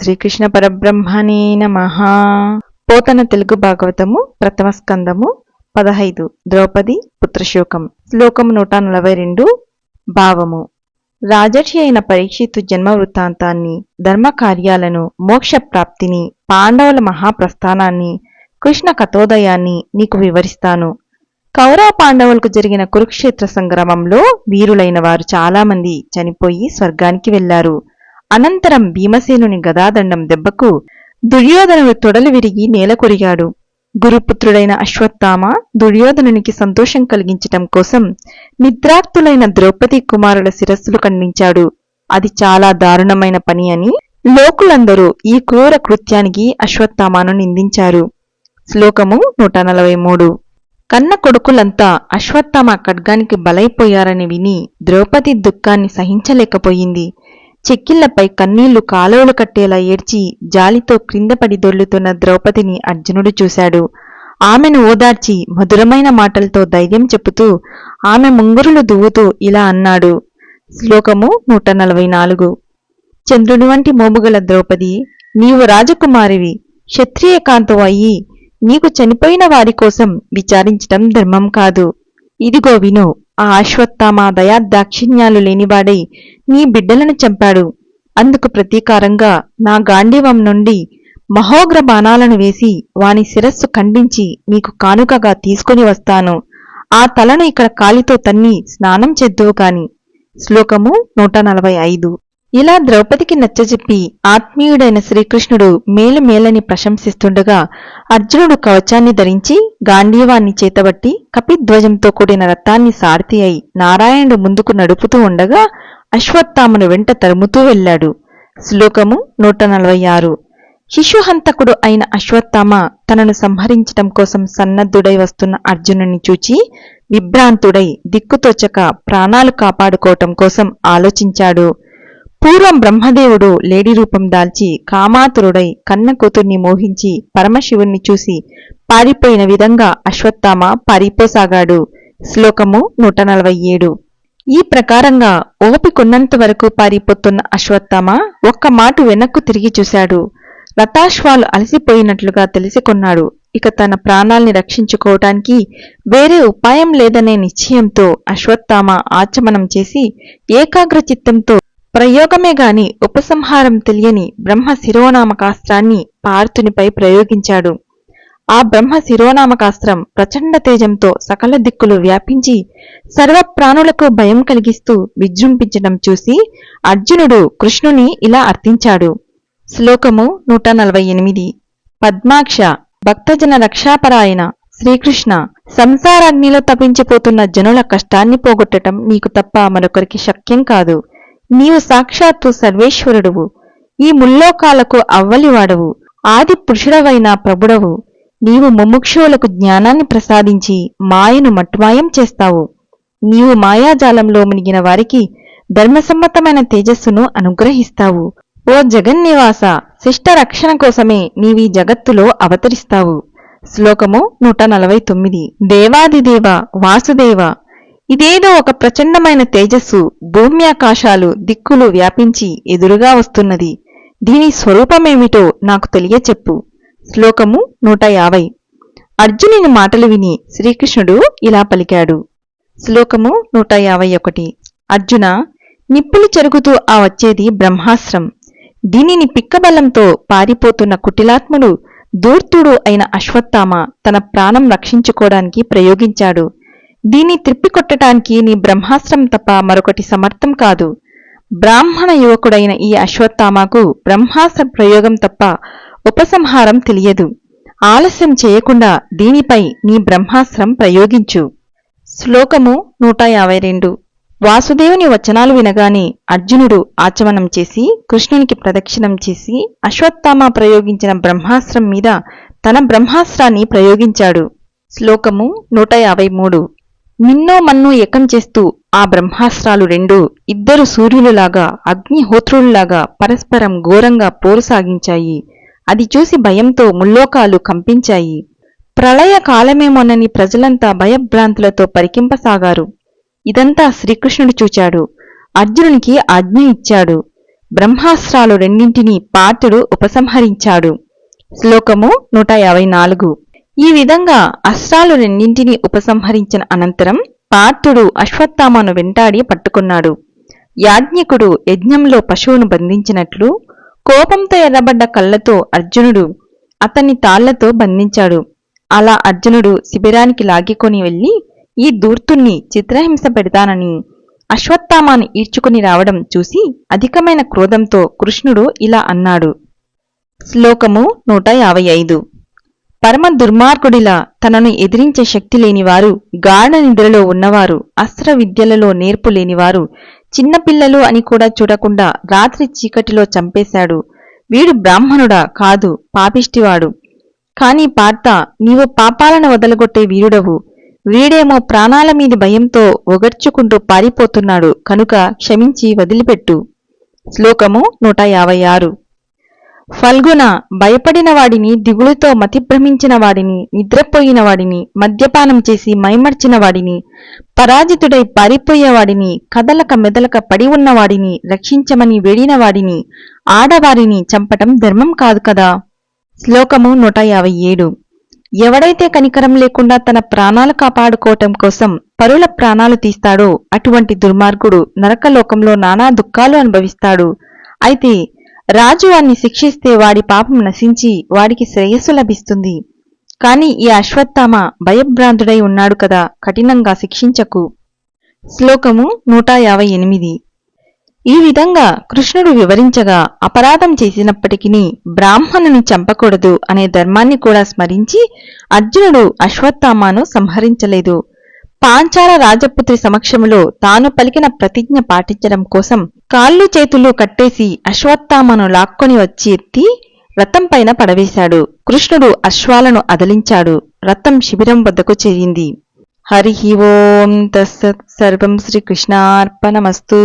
శ్రీకృష్ణ పరబ్రహ్మణే నమ. పోతన తెలుగు భాగవతము ప్రథమ స్కందము పదహైదు ద్రౌపది పుత్రశోకం శ్లోకం నూట నలభై రెండు భావము. రాజర్షి అయిన పరీక్షిత్తు జన్మ వృత్తాంతాన్ని ధర్మ కార్యాలను మోక్ష ప్రాప్తిని పాండవుల మహాప్రస్థానాన్ని కృష్ణ కథోదయాన్ని నీకు వివరిస్తాను. కౌరవ పాండవులకు జరిగిన కురుక్షేత్ర సంగ్రామంలో వీరులైన వారు చాలామంది చనిపోయి స్వర్గానికి వెళ్ళారు అనంతరం భీమసేనుని గదాదండం దెబ్బకు దుర్యోధనుడు తొడలు విరిగి నేలకొరిగాడు గురుపుత్రుడైన అశ్వత్థామ దుర్యోధనునికి సంతోషం కలిగించటం కోసం నిద్రాక్తులైన ద్రౌపది కుమారుల శిరస్సులు ఖండించాడు. అది చాలా దారుణమైన పని అని లోకులందరూ ఈ క్రూర కృత్యానికి అశ్వత్థామాను నిందించారు. శ్లోకము నూట నలభై మూడు. కన్న కొడుకులంతా అశ్వత్థామ ఖడ్గానికి బలైపోయారని విని ద్రౌపది దుఃఖాన్ని సహించలేకపోయింది. చెక్కిళ్ళపై కన్నీళ్ళు కాలువలు కట్టేలా ఏడ్చి జాలితో క్రిందపడి దొర్లుతున్న ద్రౌపదిని అర్జునుడు చూశాడు. ఆమెను ఓదార్చి మధురమైన మాటలతో ధైర్యం చెబుతూ ఆమె ముంగురులు దువ్వుతూ ఇలా అన్నాడు. శ్లోకము నూట నలభై నాలుగు. చంద్రుని వంటి మోముగల ద్రౌపది నీవు రాజకుమారివి. క్షత్రియ కాంతవు అయ్యి నీకు చనిపోయిన వారి కోసం విచారించటం ధర్మం కాదు. ఇదిగో విను ఆ అశ్వత్థామ దయా దాక్షిణ్యాలు లేనివాడై నీ బిడ్డలను చంపాడు. అందుకు ప్రతీకారంగా నా గాంధీవం నుండి మహోగ్ర బాణాలను వేసి వాని శిరస్సు ఖండించి నీకు కానుకగా తీసుకొని వస్తాను. ఆ తలను ఇక్కడ కాలితో తన్ని స్నానం చేద్దువు కాని శ్లోకము నూట నలభై ఐదు. ఇలా ద్రౌపదికి నచ్చజెప్పి ఆత్మీయుడైన శ్రీకృష్ణుడు మేలు మేలని ప్రశంసిస్తుండగా అర్జునుడు కవచాన్ని ధరించి గాంధీవాన్ని చేతబట్టి కపిధ్వజంతో కూడిన రథాన్ని సారథి అయి నారాయణుడు ముందుకు నడుపుతూ ఉండగా అశ్వత్థామును వెంట తరుముతూ వెళ్ళాడు. శ్లోకము నూట నలభై ఆరు శిశుహంతకుడు అయిన అశ్వత్థామ తనను సంహరించటం కోసం సన్నద్ధుడై వస్తున్న అర్జునుని చూచి విభ్రాంతుడై దిక్కుతోచక ప్రాణాలు కాపాడుకోవటం కోసం ఆలోచించాడు. పూర్వం బ్రహ్మదేవుడు లేడీ రూపం దాల్చి కామాతురుడై కన్న కూతుర్ని మోహించి పరమశివుణ్ణి చూసి పారిపోయిన విధంగా అశ్వత్థామ పారిపోసాగాడు. శ్లోకము నూట నలభై ఏడు. ఈ ప్రకారంగా ఓపికొన్నంత వరకు పారిపోతున్న అశ్వత్థామ ఒక్క మాటు వెనక్కు తిరిగి చూశాడు. రథాశ్వాలు అలసిపోయినట్లుగా తెలిసికొన్నాడు. ఇక తన ప్రాణాల్ని రక్షించుకోవటానికి వేరే ఉపాయం లేదనే నిశ్చయంతో అశ్వత్థామ ఆచమనం చేసి ఏకాగ్ర చిత్తంతో ప్రయోగమే గాని ఉపసంహారం తెలియని బ్రహ్మ శిరోనామకాస్త్రాన్ని పార్థునిపై ప్రయోగించాడు. ఆ బ్రహ్మ శిరోనామకాస్త్రం ప్రచండ తేజంతో సకల దిక్కులు వ్యాపించి సర్వ ప్రాణులకు భయం కలిగిస్తూ విజృంభించడం చూసి అర్జునుడు కృష్ణుని ఇలా అర్థించాడు. శ్లోకము నూట నలభై ఎనిమిది. పద్మాక్ష భక్తజన రక్షాపరాయణ శ్రీకృష్ణ సంసారాగ్నిలో తపించిపోతున్న జనుల కష్టాన్ని పోగొట్టటం నీకు తప్ప మరొకరికి శక్యం కాదు. నీవు సాక్షాత్తు సర్వేశ్వరుడువు. ఈ ముల్లోకాలకు అవ్వలివాడవు. ఆది పురుషుడవైన ప్రభుడవు. నీవు ముముక్షువులకు జ్ఞానాన్ని ప్రసాదించి మాయను మట్టుమాయం చేస్తావు. నీవు మాయాజాలంలో మునిగిన వారికి ధర్మసమ్మతమైన తేజస్సును అనుగ్రహిస్తావు. ఓ జగన్నివాస శిష్ట రక్షణ కోసమే నీవీ జగత్తులో అవతరిస్తావు. శ్లోకము నూట నలభై తొమ్మిది. దేవాదిదేవ వాసుదేవ ఇదేదో ఒక ప్రచండమైన తేజస్సు భూమ్యాకాశాలు దిక్కులు వ్యాపించి ఎదురుగా వస్తున్నది. దీని స్వరూపమేమిటో నాకు తెలియచెప్పు. శ్లోకము నూట యాభై. అర్జునుని మాటలు విని శ్రీకృష్ణుడు ఇలా పలికాడు. శ్లోకము నూట యాభై ఒకటి. అర్జున నిప్పులు చెరుగుతూ ఆ వచ్చేది బ్రహ్మాస్త్రం. దీనిని పిక్కబలంతో పారిపోతున్న కుటిలాత్ముడు దూర్తుడు అయిన అశ్వత్థామ తన ప్రాణం రక్షించుకోవడానికి ప్రయోగించాడు. దీన్ని త్రిప్పికొట్టడానికి నీ బ్రహ్మాస్త్రం తప్ప మరొకటి సమర్థం కాదు. బ్రాహ్మణ యువకుడైన ఈ అశ్వత్థామకు బ్రహ్మాస్త్ర ప్రయోగం తప్ప ఉపసంహారం తెలియదు. ఆలస్యం చేయకుండా దీనిపై నీ బ్రహ్మాస్త్రం ప్రయోగించు. శ్లోకము నూట యాభై రెండు. వాసుదేవుని వచనాలు వినగానే అర్జునుడు ఆచమనం చేసి కృష్ణునికి ప్రదక్షిణం చేసి అశ్వత్థామ ప్రయోగించిన బ్రహ్మాస్త్రం మీద తన బ్రహ్మాస్త్రాన్ని ప్రయోగించాడు. శ్లోకము నూట యాభై మూడు. మిన్నో మన్ను ఏకం చేస్తూ ఆ బ్రహ్మాస్త్రాలు రెండు ఇద్దరు సూర్యులులాగా అగ్నిహోత్రులులాగా పరస్పరం ఘోరంగా పోరు సాగించాయి అది చూసి భయంతో ముల్లోకాలు కంపించాయి. ప్రళయ కాలమేమోనని ప్రజలంతా భయభ్రాంతులతో పరికింపసాగారు. ఇదంతా శ్రీకృష్ణుడు చూచాడు. అర్జునునికి ఆజ్ఞ ఇచ్చాడు. బ్రహ్మాస్త్రాలు రెండింటినీ పాత్రుడు ఉపసంహరించాడు. శ్లోకము నూట యాభై నాలుగు. ఈ విధంగా అస్త్రాలు రెండింటినీ ఉపసంహరించిన అనంతరం పార్థుడు అశ్వత్థామను వెంటాడి పట్టుకున్నాడు. యాజ్ఞికుడు యజ్ఞంలో పశువును బంధించినట్లు కోపంతో ఎర్రబడ్డ కళ్ళతో అర్జునుడు అతన్ని తాళ్ళతో బంధించాడు. అలా అర్జునుడు శిబిరానికి లాగికొని వెళ్ళి ఈ దూర్తుణ్ణి చిత్రహింస పెడతానని అశ్వత్థామాను ఈడ్చుకుని రావడం చూసి అధికమైన క్రోధంతో కృష్ణుడు ఇలా అన్నాడు. శ్లోకము నూట యాభై ఐదు. పరమ దుర్మార్గుడిలా తనను ఎదిరించే శక్తి లేనివారు గాఢ నిద్రలో ఉన్నవారు అస్త్ర విద్యలలో నేర్పు లేనివారు చిన్నపిల్లలు అని కూడా చూడకుండా రాత్రి చీకటిలో చంపేశాడు. వీడు బ్రాహ్మణుడా కాదు పాపిష్టివాడు. కాని పార్త నీవు పాపాలను వదలగొట్టే వీరుడవు. వీడేమో ప్రాణాల మీది భయంతో ఒగర్చుకుంటూ పారిపోతున్నాడు కనుక క్షమించి వదిలిపెట్టు. శ్లోకము నూట యాభై ఆరు. ఫల్గున భయపడిన వాడిని దిగులుతో మతిభ్రమించిన వాడిని నిద్రపోయిన వాడిని మద్యపానం చేసి మైమర్చిన వాడిని పరాజితుడై పారిపోయేవాడిని కదలక మెదలక పడి ఉన్నవాడిని రక్షించమని వేడిన వాడిని ఆడవారిని చంపటం ధర్మం కాదు కదా? శ్లోకము నూట యాభై ఏడు. ఎవడైతే కనికరం లేకుండా తన ప్రాణాలు కాపాడుకోవటం కోసం పరుల ప్రాణాలు తీస్తాడో అటువంటి దుర్మార్గుడు నరకలోకంలో నానా దుఃఖాలు అనుభవిస్తాడు. అయితే రాజు వాణ్ణి శిక్షిస్తే వాడి పాపం నశించి వాడికి శ్రేయస్సు లభిస్తుంది. కాని ఈ అశ్వత్థామ భయభ్రాంతుడై ఉన్నాడు కదా కఠినంగా శిక్షించకు. శ్లోకము నూట యాభై ఎనిమిది. ఈ విధంగా కృష్ణుడు వివరించగా అపరాధం చేసినప్పటికీ బ్రాహ్మణుని చంపకూడదు అనే ధర్మాన్ని కూడా స్మరించి అర్జునుడు అశ్వత్థామాను సంహరించలేదు. పాంచాల రాజపుత్రి సమక్షంలో తాను పలికిన ప్రతిజ్ఞ పాటించడం కోసం కాళ్ళు చేతులు కట్టేసి అశ్వత్థామను లాక్కొని వచ్చి ఎత్తి రథం పైన పడవేశాడు. కృష్ణుడు అశ్వాలను అదలించాడు. రథం శిబిరం వద్దకు చేరింది. హరి ఓం తస్సత్ సర్వం శ్రీకృష్ణార్పణమస్తు.